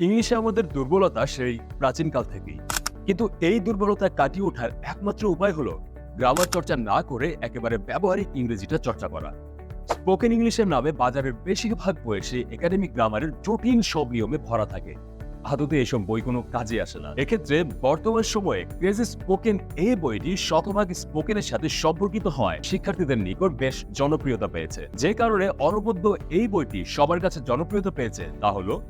ইংলিশে আমাদের দুর্বলতা সেই প্রাচীনকাল থেকেই। কিন্তু এই দুর্বলতা কাটিয়ে ওঠার একমাত্র উপায় হলো গ্রামার চর্চা না করে একেবারে ব্যবহারিক ইংরেজিটা চর্চা করা। স্পোকেন ইংলিশের নামে বাজারের বেশিরভাগ বয়সে একাডেমিক গ্রামারের জটিল সব নিয়মে ভরা থাকে। আদতে এসব বই কোনো কাজে আসে না। এক্ষেত্রে বর্তমান সময়ে ক্রেজি স্পোকেন এই বইটি শতভাগ স্পোকেনের সাথে সম্পর্কিত হয়। শিক্ষার্থীদের নিকট বেশ জনপ্রিয়তা পেয়েছে। যে কারণে অনবদ্য এই বইটি সবার কাছে জনপ্রিয়তা পেয়েছে তা হলো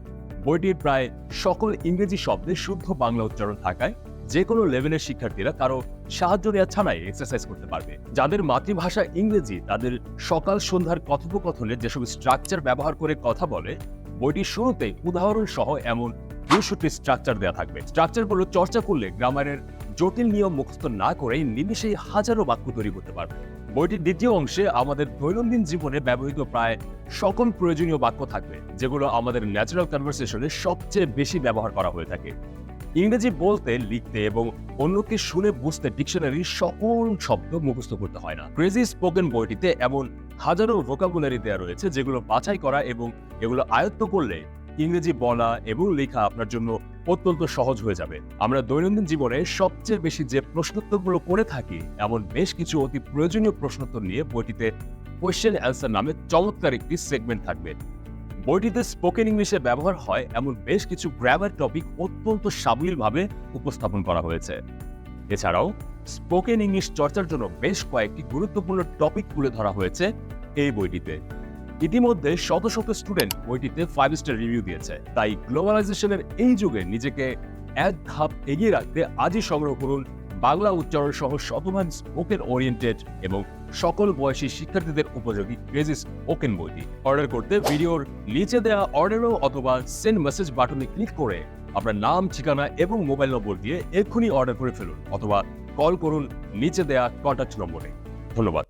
বইটির প্রায় সকল ইংরেজি শব্দে শুদ্ধ বাংলা উচ্চারণ থাকায় যে কোনো লেভেলের শিক্ষার্থীরা কারও সাহায্য নেওয়া ছাড়াই এক্সারসাইজ করতে পারবে। যাদের মাতৃভাষা ইংরেজি, তাদের সকাল সন্ধ্যার কথোপকথনে যেসব স্ট্রাকচার ব্যবহার করে কথা বলে, বইটির শুরুতেই উদাহরণ সহ এমন দুশোটি স্ট্রাকচার দেওয়া থাকবে। স্ট্রাকচারগুলো চর্চা করলে গ্রামারের জটিল নিয়ম মুখস্থ না করেই নিমিশেই হাজারো বাক্য তৈরি করতে পারবে। বইটির দ্বিতীয় অংশে আমাদের দৈনন্দিন জীবনে ব্যবহৃত প্রায় সকল প্রয়োজনীয় বাক্য থাকবে, যেগুলো আমাদের ন্যাচারাল কনভারসেশনে সবচেয়ে বেশি ব্যবহার করা হয়ে থাকে। ইংরেজি বলতে লিখতে এবং অন্যকে শুনে বুঝতে ডিকশনারির সকল শব্দ মুখস্থ করতে হয় না। ক্রেজি স্পোকেন বইটিতে এমন হাজারো ভোকাবুলারি দেওয়া রয়েছে, যেগুলো বাছাই করা এবং এগুলো আয়ত্ত করলে ইংরেজি বলা এবং লেখা আপনার জন্য অত্যন্ত সহজ হয়ে যাবে। আমরা দৈনন্দিন জীবনে সবচেয়ে বেশি যে প্রশ্নোত্তরগুলো করে থাকি, এমন বেশ কিছু অতি প্রয়োজনীয় প্রশ্নোত্তর নিয়ে বইটিতে কোয়েশ্চেন অ্যান্সার নামে চমৎকার একটি সেগমেন্ট থাকবে। বইটিতে স্পোকেন ইংলিশে ব্যবহার হয়, এমন বেশ কিছু গ্র্যামার টপিক অত্যন্ত সাবলীলভাবে উপস্থাপন করা হয়েছে। এছাড়াও স্পোকেন ইংলিশ চর্চার জন্য বেশ কয়েকটি গুরুত্বপূর্ণ টপিক তুলে ধরা হয়েছে এই বইটিতে। ইতিমধ্যে শত শত স্টুডেন্ট বইটিতে ফাইভ স্টার রিভিউ দিয়েছে। তাই গ্লোবালাইজেশনের এই যুগে নিজেকে এক ধাপ এগিয়ে রাখতে আজই সংগ্রহ করুন বাংলা উচ্চারণ সহ শতভাগ স্পোকেন ওরিয়েন্টেড এবং সকল বয়সী শিক্ষার্থীদের উপযোগী ক্রেজি স্পোকেন বইটি। অর্ডার করতে ভিডিওর নিচে দেওয়া অর্ডারও অথবা সেন্ড মেসেজ বাটনে ক্লিক করে আপনার নাম, ঠিকানা এবং মোবাইল নম্বর দিয়ে এক্ষুনি অর্ডার করে ফেলুন অথবা কল করুন নিচে দেওয়া কন্ট্যাক্ট নম্বরে ধন্যবাদ।